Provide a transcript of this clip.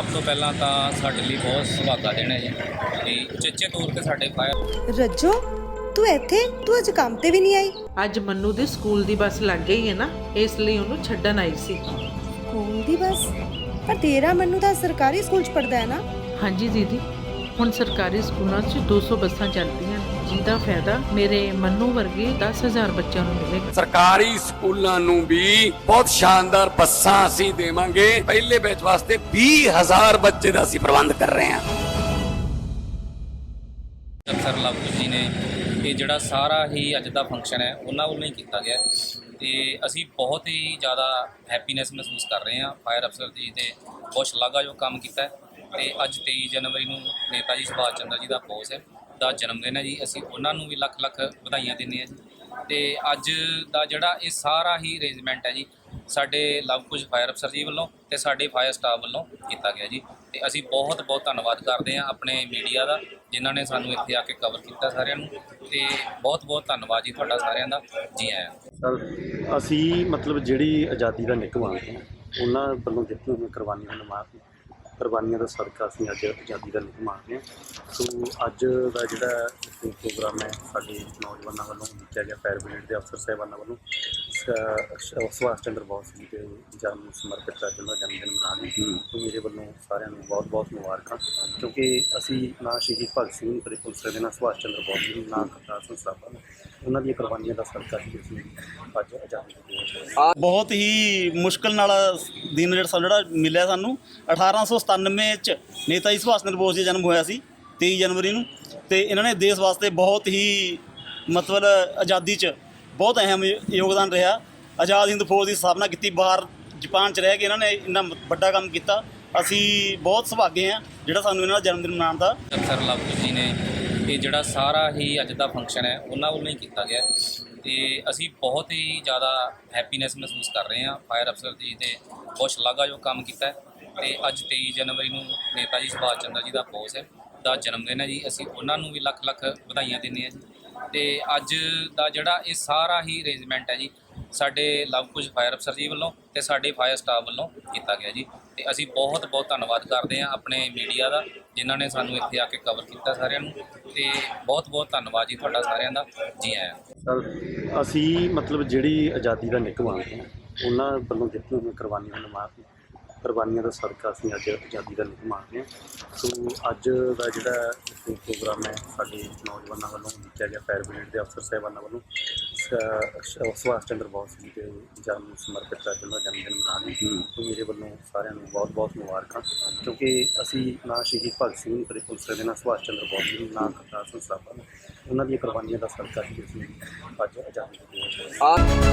ਸਭ ਤੋਂ ਪਹਿਲਾਂ ਤਾਂ ਸਾਡੇ ਲਈ ਬਹੁਤ ਸੁਭਾਗਾ ਹੈ ਜੀ। ਕਿ ਉਚੇਚੇ ਤੌਰ ਤੇ ਸਾਡੇ ਫਾਇਰ ਰੱਜੋ ਤੂੰ ਇੱਥੇ ਤੂੰ ਅੱਜ ਕੰਮ ਤੇ ਵੀ ਨਹੀਂ ਆਈ। ਅੱਜ ਮੰਨੂ ਦੇ ਸਕੂਲ ਦੀ ਬੱਸ ਲੱਗ ਗਈ ਹੈ ਨਾ ਇਸ ਲਈ ਉਹਨੂੰ ਛੱਡਣ ਆਈ ਸੀ। ਸਕੂਲ ਦੀ ਬਸ? ਪਰ ਤੇਰਾ ਮੰਨੂ ਤਾਂ ਸਰਕਾਰੀ ਸਕੂਲ ਚ ਪੜਦਾ ਹੈ ਨਾ। ਹਾਂਜੀ ਦੀਦੀ ਹੁਣ ਸਰਕਾਰੀ ਸਕੂਲਾਂ 'ਚ 200 ਬੱਸਾਂ ਚੱਲਦੀਆਂ ਨੇ, ਜਿਹਦਾ ਫਾਇਦਾ ਮੇਰੇ ਮੰਨੂ ਵਰਗੇ 10000 ਬੱਚਿਆਂ ਨੂੰ ਮਿਲੇਗਾ। ਸਰਕਾਰੀ ਸਕੂਲਾਂ ਨੂੰ ਵੀ ਬਹੁਤ ਸ਼ਾਨਦਾਰ ਬੱਸਾਂ ਅਸੀਂ ਦੇਵਾਂਗੇ। ਪਹਿਲੇ ਬੈਚ ਵਾਸਤੇ 20000 ਬੱਚੇ ਦਾ ਅਸੀਂ ਪ੍ਰਬੰਧ ਕਰ ਰਹੇ ਹਾਂ। ਅਫਸਰ ਲਵਕੁਸ਼ ਜੀ ਨੇ ਇਹ ਜਿਹੜਾ ਸਾਰਾ ਹੀ ਅੱਜ ਦਾ ਫੰਕਸ਼ਨ ਹੈ ਉਹਨਾਂ ਵੱਲੋਂ ਹੀ ਕੀਤਾ ਗਿਆ। ਤੇ ਅਸੀਂ ਬਹੁਤ ਹੀ ਜ਼ਿਆਦਾ ਹੈਪੀਨੈਸ ਮਹਿਸੂਸ ਕਰ ਰਹੇ ਹਾਂ। ਫਾਇਰ ਅਫਸਰ ਜੀ ਤੇ ਬਹੁਤ ਸ਼ਲਾਘਾਯੋਗ ਕੰਮ ਕੀਤਾ ਤੇ ਅੱਜ 23 ਜਨਵਰੀ ਨੂੰ ਨੇਤਾ ਜੀ ਸੁਭਾਸ਼ ਚੰਦਰ ਜੀ ਦਾ ਬੋਸ ਹੈ। ਦਾ ਜਨਮ ਦਿਨ ਹੈ ਜੀ। ਅਸੀਂ ਉਹਨਾਂ ਨੂੰ ਵੀ ਲੱਖ ਲੱਖ ਵਧਾਈਆਂ ਦਿੰਦੇ ਹਾਂ ਜੀ। ਤੇ ਅੱਜ ਦਾ ਜਿਹੜਾ ਇਹ ਸਾਰਾ ਹੀ ਅਰੇਂਜਮੈਂਟ ਹੈ ਜੀ, ਸਾਡੇ ਲਵਕੁਸ਼ ਫਾਇਰ ਅਫਸਰ ਜੀ ਵੱਲੋਂ ਤੇ ਸਾਡੇ ਫਾਇਰ ਸਟਾਫ ਵੱਲੋਂ ਕੀਤਾ ਗਿਆ ਜੀ। ਤੇ ਅਸੀਂ ਬਹੁਤ ਬਹੁਤ ਧੰਨਵਾਦ ਕਰਦੇ ਹਾਂ ਆਪਣੇ ਮੀਡੀਆ ਦਾ, ਜਿਨ੍ਹਾਂ ਨੇ ਸਾਨੂੰ ਇੱਥੇ ਆ ਕੇ ਕਵਰ ਕੀਤਾ ਸਾਰਿਆਂ ਨੂੰ। ਤੇ ਬਹੁਤ ਬਹੁਤ ਧੰਨਵਾਦ ਜੀ ਤੁਹਾਡਾ ਸਾਰਿਆਂ ਦਾ। ਜੀ ਆਇਆਂ ਸਰ, ਅਸੀਂ ਮਤਲਬ ਜਿਹੜੀ ਆਜ਼ਾਦੀ ਦਾ ਨਿੱਘ ਉਹਨਾਂ ਵੱਲੋਂ ਦਿੱਤੀ ਹੋਈ ਕੁਰਬਾਨੀਆਂ ਨੂੰ ਮਾਰ ਕੁਰਬਾਨੀਆਂ ਦਾ ਸਦਕਾ ਅਸੀਂ ਅੱਜ ਆਜ਼ਾਦੀ ਦਾ ਨਿੱਘ ਮੰਗਦੇ ਹਾਂ। ਸੋ ਅੱਜ ਦਾ ਜਿਹੜਾ ਪ੍ਰੋਗਰਾਮ ਹੈ, ਸਾਡੇ ਨੌਜਵਾਨਾਂ ਵੱਲੋਂ ਕੀਤਾ ਗਿਆ ਫਾਇਰ ਬ੍ਰਿਗੇਡ ਦੇ ਅਫਸਰ ਸਾਹਿਬਾਨਾਂ ਵੱਲੋਂ ਸੁਭਾਸ਼ ਚੰਦਰ ਬੋਸ ਜੀ ਦੇ ਜਨਮ ਨੂੰ ਸਮਰਪਿਤ ਅੱਜ ਉਹਨਾਂ ਦਾ ਜਨਮ ਦਿਨ ਮਨਾ ਰਹੇ ਹਾਂ ਮੇਰੇ ਵੱਲੋਂ ਸਾਰਿਆਂ ਨੂੰ ਬਹੁਤ ਬਹੁਤ ਮੁਬਾਰਕਾਂ, ਕਿਉਂਕਿ ਅਸੀਂ ਨਾ ਸ਼ਹੀਦ ਭਗਤ ਸਿੰਘ, ਨੂੰ ਕਦੇ ਭੁੱਲ ਸਕਦੇ ਨਾ ਸੁਭਾਸ਼ ਚੰਦਰ ਬੋਸ ਜੀ, ਨੂੰ ਨਾ ਕਰਤਾਰ ਸਿੰਘ ਸਰਾਭਾ ਨੂੰ ਉਹਨਾਂ ਦੀਆਂ ਕੁਰਬਾਨੀਆਂ ਦਾ ਸਦਕਾ ਹੀ ਅਸੀਂ ਅੱਜ ਆਜ਼ਾਦੀ ਬਹੁਤ ਹੀ ਮੁਸ਼ਕਲ ਨਾਲ ਦਿਨ ਜਿਹੜਾ ਸਾਨੂੰ ਜਿਹੜਾ ਮਿਲਿਆ ਸਾਨੂੰ 1897 ਚ ਨੇਤਾ ਜੀ ਸੁਭਾਸ਼ ਚੰਦਰ ਬੋਸ ਜੀ ਦਾ ਜਨਮ ਹੋਇਆ ਸੀ 23 ਜਨਵਰੀ ਨੂੰ, ਤੇ ਇਹਨਾਂ ਨੇ ਦੇਸ਼ ਵਾਸਤੇ ਬਹੁਤ ਹੀ ਮਤਲਬ ਆਜ਼ਾਦੀ ਚ ਬਹੁਤ ਅਹਿਮ ਯੋਗਦਾਨ ਰਿਹਾ। ਆਜ਼ਾਦ ਹਿੰਦ ਫੌਜ ਦੀ ਸਥਾਪਨਾ ਕੀਤੀ, ਬਾਹਰ ਜਾਪਾਨ ਚ ਰਹਿ ਕੇ ਇਹਨਾਂ ਨੇ ਇੰਨਾ ਵੱਡਾ ਕੰਮ ਕੀਤਾ। ਅਸੀਂ ਬਹੁਤ ਸੁਭਾਗੇ ਹਾਂ, ਜਿਹੜਾ ਸਾਨੂੰ ਇਹਨਾਂ ਦਾ ਜਨਮ ਦਿਨ ਮਨਾਉਣ ਦਾ। ਅਫਸਰ ਲਵਕੁਸ਼ ਜੀ ਨੇ ਇਹ ਜਿਹੜਾ ਸਾਰਾ ਹੀ ਅੱਜ ਦਾ ਫੰਕਸ਼ਨ ਹੈ, ਉਹਨਾਂ ਵੱਲੋਂ ਹੀ ਕੀਤਾ ਗਿਆ। ਹੈ। ਤੇ ਅਸੀਂ ਬਹੁਤ ਹੀ ਜ਼ਿਆਦਾ ਹੈਪੀਨੈਸ ਮਹਿਸੂਸ ਕਰ ਰਹੇ ਹਾਂ। ਫਾਇਰ ਅਫਸਰ ਜੀ ਤੇ ਬਹੁਤ ਸ਼ਲਾਘਾਯੋਗ ਕੰਮ ਕੀਤਾ ਹੈ। ਤੇ ਅੱਜ 23 ਜਨਵਰੀ ਨੂੰ ਨੇਤਾ ਜੀ ਸੁਭਾਸ਼ ਚੰਦਰ ਜੀ ਦਾ ਬੋਸ ਹੈ, ਦਾ ਜਨਮ ਦਿਨ ਹੈ ਜੀ। ਅਸੀਂ ਉਹਨਾਂ ਨੂੰ ਵੀ ਲੱਖ ਲੱਖ ਵਧਾਈਆਂ ਦਿੰਦੇ ਹਾਂ ਜੀ। ਤੇ ਅੱਜ ਦਾ ਜਿਹੜਾ ਇਹ ਸਾਰਾ ਹੀ ਅਰੇਂਜਮੈਂਟ ਹੈ ਜੀ, ਸਾਡੇ ਲਵਕੁਸ਼ ਫਾਇਰ ਅਫਸਰ ਜੀ ਵੱਲੋਂ ਤੇ ਸਾਡੇ ਫਾਇਰ ਸਟਾਫ ਵੱਲੋਂ ਕੀਤਾ ਗਿਆ ਜੀ। ਤੇ ਅਸੀਂ ਬਹੁਤ ਬਹੁਤ ਧੰਨਵਾਦ ਕਰਦੇ ਹਾਂ ਆਪਣੇ ਮੀਡੀਆ ਦਾ, ਜਿਨ੍ਹਾਂ ਨੇ ਸਾਨੂੰ ਇੱਥੇ ਆ ਕੇ ਕਵਰ ਕੀਤਾ ਸਾਰਿਆਂ ਨੂੰ। ਤੇ ਬਹੁਤ ਬਹੁਤ ਧੰਨਵਾਦ ਜੀ ਤੁਹਾਡਾ ਸਾਰਿਆਂ ਦਾ। ਜੀ ਆਇਆਂ ਸਰ, ਅਸੀਂ ਮਤਲਬ ਜਿਹੜੀ ਆਜ਼ਾਦੀ ਦਾ ਨਿੱਘ ਉਹਨਾਂ ਵੱਲੋਂ ਦਿੱਤੀ ਹੋਈਆਂ ਕੁਰਬਾਨੀ ਨੂੰ ਮਾਰ ਕੁਰਬਾਨੀਆਂ ਦਾ ਸਦਕਾ ਅਸੀਂ ਅੱਜ ਆਜ਼ਾਦੀ ਦਾ ਨਿੱਘ ਮੰਗਦੇ ਹਾਂ। ਸੋ ਅੱਜ ਦਾ ਜਿਹੜਾ ਇਹ ਪ੍ਰੋਗਰਾਮ ਹੈ ਸਾਡੇ ਨੌਜਵਾਨਾਂ ਵੱਲੋਂ ਕੀਤਾ ਗਿਆ ਫਾਇਰ ਬ੍ਰਿਗੇਡ ਦੇ ਅਫਸਰ ਸਾਹਿਬਾਨਾਂ ਵੱਲੋਂ ਸੁਭਾਸ਼ ਚੰਦਰ ਬੋਸ ਜੀ ਦੇ ਜਨਮ ਨੂੰ ਸਮਰਪਿਤ ਉਹਨਾਂ ਦਾ ਜਨਮ ਦਿਨ ਮਨਾ ਰਹੇ ਹਾਂ। ਮੇਰੇ ਵੱਲੋਂ ਸਾਰਿਆਂ ਨੂੰ ਬਹੁਤ ਬਹੁਤ ਮੁਬਾਰਕਾਂ ਕਿਉਂਕਿ ਅਸੀਂ ਨਾ ਸ਼ਹੀਦ ਭਗਤ ਸਿੰਘ ਨੂੰ ਕਦੇ ਭੁੱਲ ਸਕਦੇ ਨਾ ਸੁਭਾਸ਼ ਚੰਦਰ ਬੋਸ ਜੀ ਨੂੰ ਕਰਤਾਰ ਸਿੰਘ ਸਰਾਭਾ ਨੂੰ। ਉਹਨਾਂ ਦੀਆਂ ਕੁਰਬਾਨੀਆਂ ਦਾ ਸਦਕਾ ਹੀ ਅਸੀਂ ਅੱਜ ਆਜ਼ਾਦੀ ਦੇ ਦਿਨ